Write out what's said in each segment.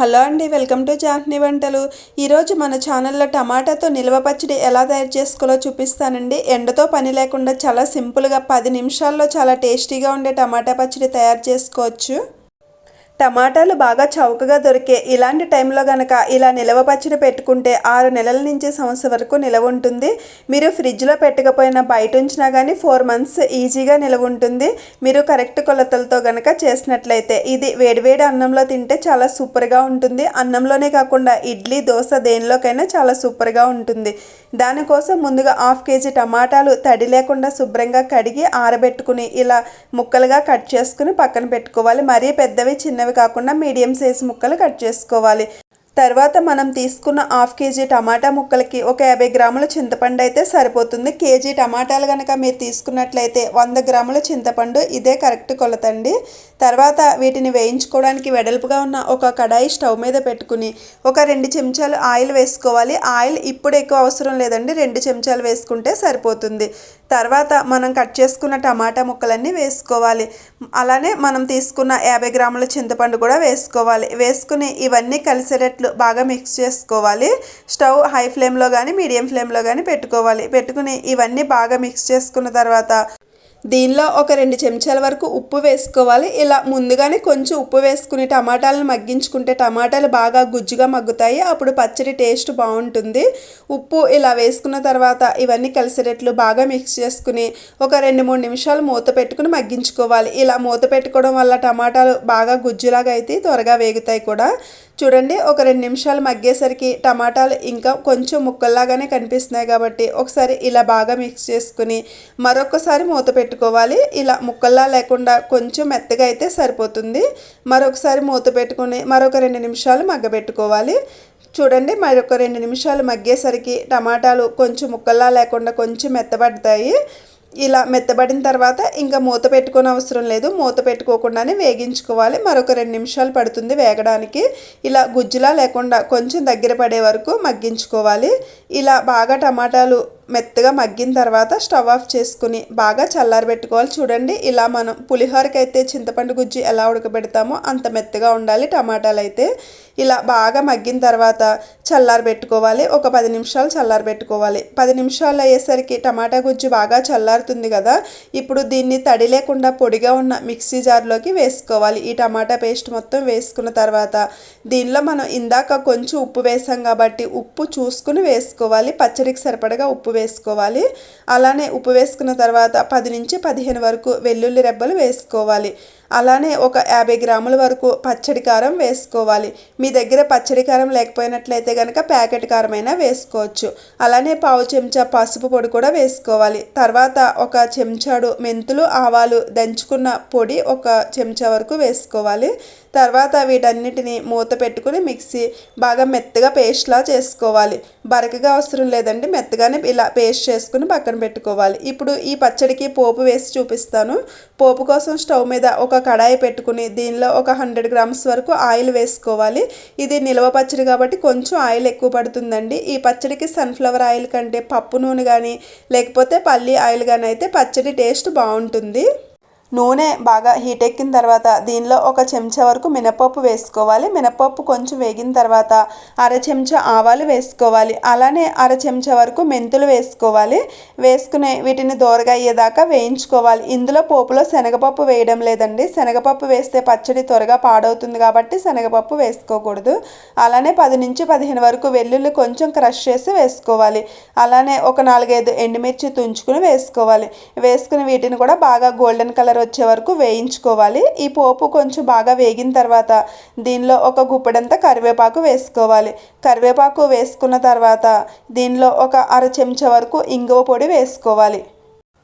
Hello అండి welcome to Jahni వంటలు. ఈరోజు మన ఛానల్లో టమాటాతో నిల్వ పచ్చడి ఎలా తయారు చేసుకోవాలో చూపిస్తానండి. ఎండతో పని లేకుండా చాలా సింపుల్గా పది నిమిషాల్లో చాలా టేస్టీగా ఉండే టమాటా పచ్చడి తయారు చేసుకోవచ్చు. టమాటాలు బాగా చౌకగా దొరికే ఇలాంటి టైంలో కనుక ఇలా నిలవ పచ్చడి పెట్టుకుంటే ఆరు నెలల నుంచి సంవత్సరం వరకు నిలవ ఉంటుంది. మీరు ఫ్రిడ్జ్లో పెట్టకపోయినా బయట ఉంచినా కానీ ఫోర్ మంత్స్ ఈజీగా నిలవ ఉంటుంది. మీరు కరెక్ట్ కొలతలతో కనుక చేసినట్లయితే ఇది వేడివేడి అన్నంలో తింటే చాలా సూపర్గా ఉంటుంది. అన్నంలోనే కాకుండా ఇడ్లీ దోశ దేనిలోకైనా చాలా సూపర్గా ఉంటుంది. దానికోసం ముందుగా హాఫ్ కేజీ టమాటాలు తడి లేకుండా శుభ్రంగా కడిగి ఆరబెట్టుకుని ఇలా ముక్కలుగా కట్ చేసుకుని పక్కన పెట్టుకోవాలి. మరీ పెద్దవి చిన్నవి కాకుండా మీడియం సైజ్ ముక్కలు కట్ చేసుకోవాలి. తర్వాత మనం తీసుకున్న హాఫ్ కేజీ టమాటా ముక్కలకి ఒక యాభై గ్రాముల చింతపండు అయితే సరిపోతుంది. కేజీ టమాటాలు కనుక మీరు తీసుకున్నట్లయితే వంద గ్రాముల చింతపండు ఇదే కరెక్ట్ కొలతండి తర్వాత వీటిని వేయించుకోవడానికి వెడల్పుగా ఉన్న ఒక కడాయి స్టవ్ మీద పెట్టుకుని ఒక రెండు చెంచాలు ఆయిల్ వేసుకోవాలి. ఆయిల్ ఇప్పుడు ఎక్కువ అవసరం లేదండి. రెండు చెంచాలు వేసుకుంటే సరిపోతుంది. తర్వాత మనం కట్ చేసుకున్న టమాటా ముక్కలన్నీ వేసుకోవాలి. అలానే మనం తీసుకున్న యాభై గ్రాముల చింతపండు కూడా వేసుకోవాలి. వేసుకుని ఇవన్నీ కలిసేటట్లు బాగా మిక్స్ చేసుకోవాలి. స్టవ్ హై ఫ్లేమ్లో కానీ మీడియం ఫ్లేమ్లో కానీ పెట్టుకోవాలి. పెట్టుకుని ఇవన్నీ బాగా మిక్స్ చేసుకున్న తర్వాత దీనిలో ఒక రెండు చెంచాల వరకు ఉప్పు వేసుకోవాలి. ఇలా ముందుగానే కొంచెం ఉప్పు వేసుకుని టమాటాలను మగ్గించుకుంటే టమాటాలు బాగా గుజ్జుగా మగ్గుతాయి. అప్పుడు పచ్చడి టేస్ట్ బాగుంటుంది. ఉప్పు ఇలా వేసుకున్న తర్వాత ఇవన్నీ కలిసేటట్లు బాగా మిక్స్ చేసుకుని ఒక రెండు మూడు నిమిషాలు మూత పెట్టుకుని మగ్గించుకోవాలి. ఇలా మూత పెట్టుకోవడం వల్ల టమాటాలు బాగా గుజ్జులాగా అయితే త్వరగా వేగుతాయి కూడా. చూడండి ఒక రెండు నిమిషాలు మగ్గేసరికి టమాటాలు ఇంకా కొంచెం ముక్కల్లాగానే కనిపిస్తున్నాయి కాబట్టి ఒకసారి ఇలా బాగా మిక్స్ చేసుకుని మరొకసారి మూత పెట్టుకోవాలి. ఇలా ముక్కల్లా లేకుండా కొంచెం మెత్తగా అయితే సరిపోతుంది. మరొకసారి మూత పెట్టుకుని మరొక రెండు నిమిషాలు మగ్గబెట్టుకోవాలి. చూడండి మరొక రెండు నిమిషాలు మగ్గేసరికి టమాటాలు కొంచెం ముక్కల్లా లేకుండా కొంచెం మెత్తబడతాయి ఇలా మెత్తబడిన తర్వాత ఇంకా మూత పెట్టుకొని అవసరం లేదు. మూత పెట్టుకోకుండానే వేగించుకోవాలి. మరొక రెండు నిమిషాలు పడుతుంది వేగడానికి. ఇలా గుజ్జులా లేకుండా కొంచెం దగ్గర పడే వరకు మగ్గించుకోవాలి. ఇలా బాగా టమాటాలు మెత్తగా మగ్గిన తర్వాత స్టవ్ ఆఫ్ చేసుకుని బాగా చల్లారబెట్టుకోవాలి చూడండి ఇలా మనం పులిహోరకి అయితే చింతపండు గుజ్జు ఎలా ఉడకబెడతామో అంత మెత్తగా ఉండాలి టమాటాలు అయితే ఇలా బాగా మగ్గిన తర్వాత చల్లారబెట్టుకోవాలి ఒక పది నిమిషాలు చల్లారబెట్టుకోవాలి పది నిమిషాలు అయ్యేసరికి టమాటా గుజ్జు బాగా చల్లారుతుంది కదా. ఇప్పుడు దీన్ని తడి లేకుండా పొడిగా ఉన్న మిక్సీ జార్లోకి వేసుకోవాలి. ఈ టమాటా పేస్ట్ మొత్తం వేసుకున్న తర్వాత దీనిలో మనం ఇందాక కొంచెం ఉప్పు వేసాం కాబట్టి ఉప్పు చూసుకుని వేసుకోవాలి. పచ్చడికి సరిపడగా ఉప్పు వేసుకోవాలి. అలానే ఉప్పు వేసుకున్న తర్వాత పది నుంచి పదిహేను వరకు వెల్లుల్లి రెబ్బలు వేసుకోవాలి. అలానే ఒక యాభై గ్రాముల వరకు పచ్చడి కారం వేసుకోవాలి. మీ దగ్గర పచ్చడి కారం లేకపోయినట్లయితే కనుక ప్యాకెట్ కారం అయినా వేసుకోవచ్చు. అలానే పావు చెంచా పసుపు పొడి కూడా వేసుకోవాలి. తర్వాత ఒక చెంచాడు మెంతులు ఆవాలు దంచుకున్న పొడి ఒక చెంచా వరకు వేసుకోవాలి. తర్వాత వీటన్నిటిని మూత పెట్టుకుని మిక్సీ బాగా మెత్తగా పేస్ట్లా చేసుకోవాలి. బరకగా అవసరం లేదండి. మెత్తగానే ఇలా పేస్ట్ చేసుకుని పక్కన పెట్టుకోవాలి. ఇప్పుడు ఈ పచ్చడికి పోపు వేసి చూపిస్తాను. పోపు కోసం స్టవ్ మీద ఒక కడాయి పెట్టుకుని దీనిలో ఒక హండ్రెడ్ గ్రామ్స్ వరకు ఆయిల్ వేసుకోవాలి. ఇది నిల్వ పచ్చడి కాబట్టి కొంచెం ఆయిల్ ఎక్కువ పడుతుందండి. ఈ పచ్చడికి సన్ఫ్లవర్ ఆయిల్ కంటే పప్పు నూనె కానీ లేకపోతే పల్లి ఆయిల్ కానీ అయితే పచ్చడి టేస్ట్ బాగుంటుంది. నూనె బాగా హీట్ ఎక్కిన తర్వాత దీనిలో ఒక చెంచా వరకు మినపప్పు వేసుకోవాలి. మినపప్పు కొంచెం వేగిన తర్వాత అర చెంచా ఆవాలు వేసుకోవాలి. అలానే అర చెంచా వరకు మెంతులు వేసుకోవాలి. వేసుకునే వీటిని దోరగా అయ్యేదాకా వేయించుకోవాలి. ఇందులో పోపులో శనగపప్పు వేయడం లేదండి. శనగపప్పు వేస్తే పచ్చడి త్వరగా పాడవుతుంది కాబట్టి శనగపప్పు వేసుకోకూడదు. అలానే పది నుంచి పదిహేను వరకు వెల్లుల్లి కొంచెం క్రష్ చేసి వేసుకోవాలి. అలానే ఒక నాలుగైదు ఎండుమిర్చి తుంచుకుని వేసుకోవాలి. వేసుకుని వీటిని కూడా బాగా గోల్డెన్ కలర్ వచ్చే వరకు వేయించుకోవాలి. ఈ పోపు కొంచెం బాగా వేగిన తర్వాత దీనిలో ఒక గుప్పెడంతా కరివేపాకు వేసుకోవాలి. కరివేపాకు వేసుకున్న తర్వాత దీనిలో ఒక అర చెంచా వరకు ఇంగువ పొడి వేసుకోవాలి.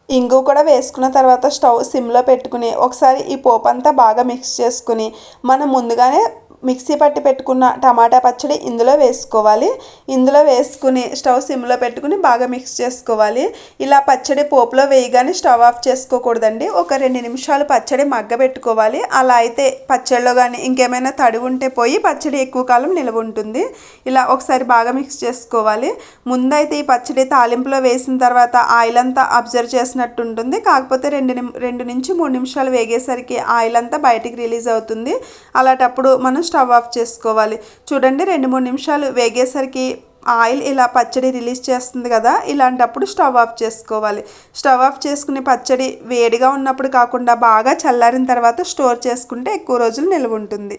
ఇంగు కూడా వేసుకున్న తర్వాత స్టవ్ సిమ్లో పెట్టుకుని ఒకసారి ఈ పోపు అంతా బాగా మిక్స్ చేసుకుని మనం ముందుగానే మిక్సీ పట్టి పెట్టుకున్న టమాటా పచ్చడి ఇందులో వేసుకోవాలి. ఇందులో వేసుకుని స్టవ్ సిమ్లో పెట్టుకుని బాగా మిక్స్ చేసుకోవాలి. ఇలా పచ్చడి పోపులో వేయగానే స్టవ్ ఆఫ్ చేసుకోకూడదండి. ఒక రెండు నిమిషాలు పచ్చడి మగ్గ పెట్టుకోవాలి అలా అయితే పచ్చడిలో కానీ ఇంకేమైనా తడి ఉంటే పోయి పచ్చడి ఎక్కువ కాలం నిల్వ ఉంటుంది. ఇలా ఒకసారి బాగా మిక్స్ చేసుకోవాలి. ముందైతే ఈ పచ్చడి తాలింపులో వేసిన తర్వాత ఆయిల్ అంతా అబ్జర్వ్ చేసినట్టు ఉంటుంది. కాకపోతే రెండు నిమ్ రెండు నుంచి మూడు నిమిషాలు వేగేసరికి ఆయిల్ అంతా బయటికి రిలీజ్ అవుతుంది. అలాంటప్పుడు మనం స్టవ్ ఆఫ్ చేసుకోవాలి. చూడండి రెండు మూడు నిమిషాలు వేగేసరికి ఆయిల్ ఇలా పచ్చడి రిలీజ్ చేస్తుంది కదా ఇలాంటప్పుడు స్టవ్ ఆఫ్ చేసుకోవాలి. స్టవ్ ఆఫ్ చేసుకుని పచ్చడి వేడిగా ఉన్నప్పుడు కాకుండా బాగా చల్లారిన తర్వాత స్టోర్ చేసుకుంటే ఎక్కువ రోజులు నిల్వ ఉంటుంది.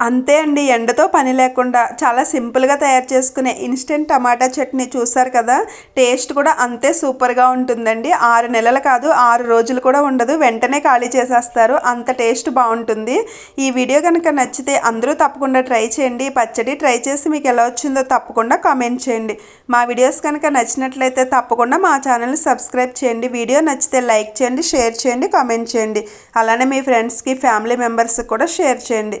అంతే అండి ఎండతో పని లేకుండా చాలా సింపుల్గా తయారు చేసుకునే ఇన్స్టెంట్ టమాటా చట్నీ చూసారు కదా? టేస్ట్ కూడా అంతే సూపర్గా ఉంటుందండి. ఆరు నెలలు కాదు ఆరు రోజులు కూడా ఉండదు. వెంటనే ఖాళీ చేసేస్తారు. అంత టేస్ట్ బాగుంటుంది. ఈ వీడియో కనుక నచ్చితే అందరూ తప్పకుండా ట్రై చేయండి. పచ్చడి ట్రై చేసి మీకు ఎలా వచ్చిందో తప్పకుండా కామెంట్ చేయండి. మా వీడియోస్ కనుక నచ్చినట్లయితే తప్పకుండా మా ఛానల్ని సబ్స్క్రైబ్ చేయండి. వీడియో నచ్చితే లైక్ చేయండి షేర్ చేయండి కామెంట్ చేయండి. అలానే మీ ఫ్రెండ్స్కి ఫ్యామిలీ మెంబర్స్కి కూడా షేర్ చేయండి.